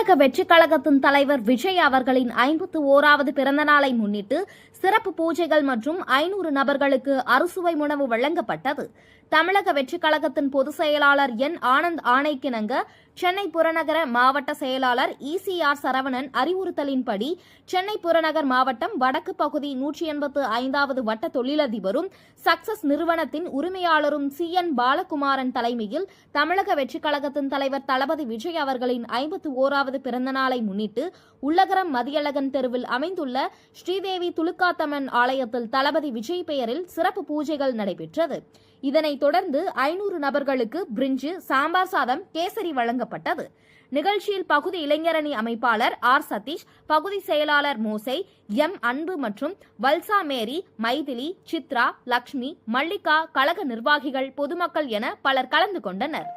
தமிழக வெற்றிக் கழகத்தின் தலைவர் விஜய் அவர்களின் ஐம்பத்து ஓராவது பிறந்த நாளை முன்னிட்டு சிறப்பு பூஜைகள் மற்றும் ஐநூறு நபர்களுக்கு அறுசுவை உணவு வழங்கப்பட்டது. தமிழக வெற்றிக் கழகத்தின் பொதுச் செயலாளர் என் ஆனந்த் ஆணைக்கிணங்க சென்னை புறநகர மாவட்ட செயலாளர் இசிஆர் சரவணன் அறிவுறுத்தலின்படி சென்னை புறநகர் மாவட்டம் வடக்கு பகுதி நூற்றி எண்பத்து ஐந்தாவது வட்ட தொழிலதிபரும் சக்சஸ் நிறுவனத்தின் உரிமையாளரும் சி என் பாலகுமாரன் தலைமையில் தமிழக வெற்றிக் கழகத்தின் தலைவர் தளபதி விஜய் அவர்களின் ஐம்பத்து ஓராவது பிறந்த நாளை முன்னிட்டு உள்ளகரம் மதியழகன் தெருவில் அமைந்துள்ள ஸ்ரீதேவி துலுக்காத்தம்மன் ஆலயத்தில் தளபதி விஜய் பெயரில் சிறப்பு பூஜைகள் நடைபெற்றது. இதனைத் தொடர்ந்து ஐநூறு நபர்களுக்கு பிரிஞ்சு சாம்பார் சாதம் கேசரி வழங்கப்பட்டது. நிகழ்ச்சியில் பகுதி இளைஞரணி அமைப்பாளர் ஆர். சதீஷ் பகுதி செயலாளர் மோசை எம். அன்பு மற்றும் வல்சா மேரி மைதிலி சித்ரா லக்ஷ்மி மல்லிகா கழக நிர்வாகிகள் பொதுமக்கள் என பலர் கலந்து கொண்டனர்.